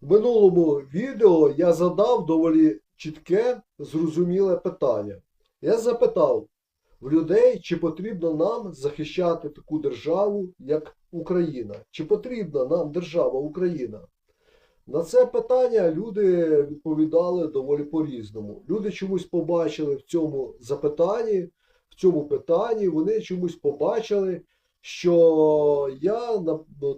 В минулому відео я задав доволі чітке, зрозуміле питання. Я запитав в людей, чи потрібно нам захищати таку державу, як Україна? Чи потрібна нам держава Україна? На це питання люди відповідали доволі по-різному. Люди чомусь побачили в цьому запитанні, в цьому питанні, вони чомусь побачили, що я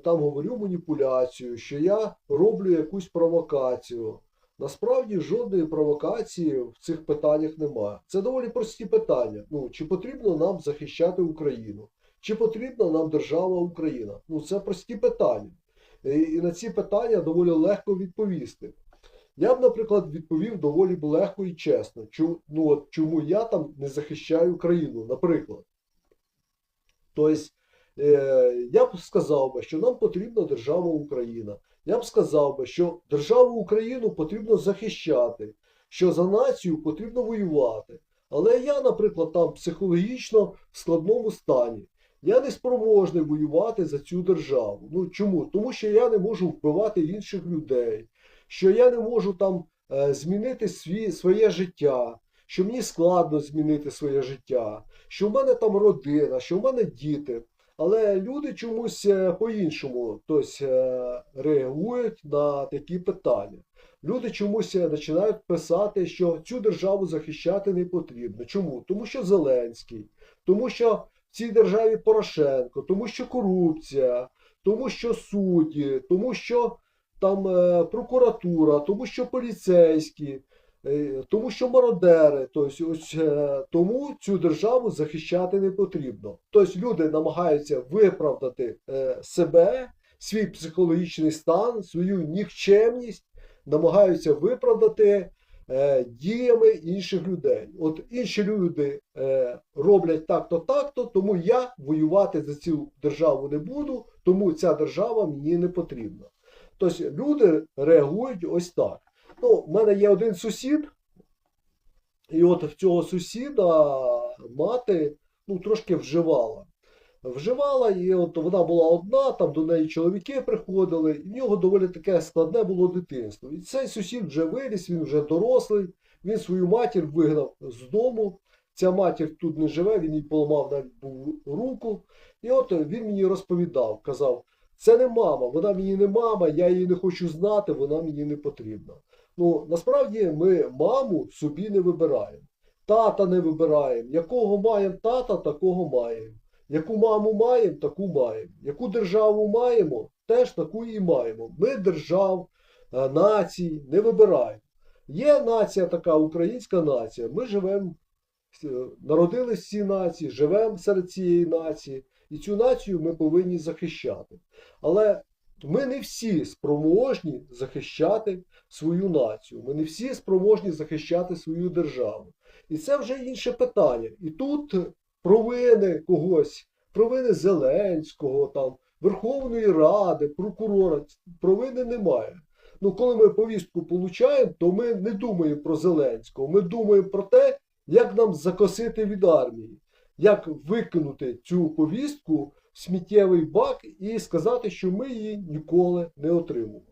там говорю маніпуляцію, що я роблю якусь провокацію. Насправді жодної провокації в цих питаннях немає. Це доволі прості питання. Ну, чи потрібно нам захищати Україну? Чи потрібна нам держава Україна? Ну, це прості питання. І, на ці питання доволі легко відповісти. Я б, наприклад, відповів доволі б легко і чесно. Чому, ну, чому я там не захищаю Україну, наприклад. Тобто, я б сказав би, що нам потрібна держава Україна. Я б сказав би, що державу Україну потрібно захищати, що за націю потрібно воювати. Але я, наприклад, там психологічно в складному стані. Я не спроможний воювати за цю державу. Ну чому? Тому що я не можу вбивати інших людей, що я не можу там е, змінити свій, своє життя, що мені складно змінити своє життя, що в мене там родина, що в мене діти. Але люди чомусь е, по-іншому тобто, реагують на такі питання. Люди чомусь е, починають писати, що цю державу захищати не потрібно. Чому? Тому що Зеленський, тому що в цій державі Порошенко, тому що корупція, тому що судді, тому що там прокуратура, тому що поліцейські, тому що мародери. Тобто, ось, е, тому цю державу захищати не потрібно. Тобто люди намагаються виправдати е, себе, свій психологічний стан, свою нікчемність, намагаються виправдати е, діями інших людей. От інші люди е, роблять так-то, так-то, тому я воювати за цю державу не буду, тому ця держава мені не потрібна. Тобто люди реагують ось так. Ну, в мене є один сусід, і от в цього сусіда мати ну, трошки вживала. Вживала, і от вона була одна, там до неї чоловіки приходили, і в нього доволі таке складне було дитинство. І цей сусід вже виріс, він вже дорослий, він свою матір вигнав з дому. Ця матір тут не живе, він їй поламав навіть був руку. І от він мені розповідав, казав: це не мама, вона мені не мама, я її не хочу знати, вона мені не потрібна. Ну, насправді ми маму собі не вибираємо. Тата не вибираємо. Якого маємо тата, такого маємо. Яку маму маємо, таку маємо. Яку державу маємо, теж таку і маємо. Ми держав, е, націй не вибираємо. Є нація така, українська нація. Ми живемо, е, народились в цій нації, живемо серед цієї нації, і цю націю ми повинні захищати. Але ми не всі спроможні захищати свою націю. Ми не всі спроможні захищати свою державу. І це вже інше питання. І тут провини когось, провини Зеленського, там, Верховної Ради, прокурора, провини немає. Ну, коли ми повістку получаємо, то ми не думаємо про Зеленського. Ми думаємо про те, як нам закосити від армії, як викинути цю повістку в сміттєвий бак і сказати, що ми її ніколи не отримали.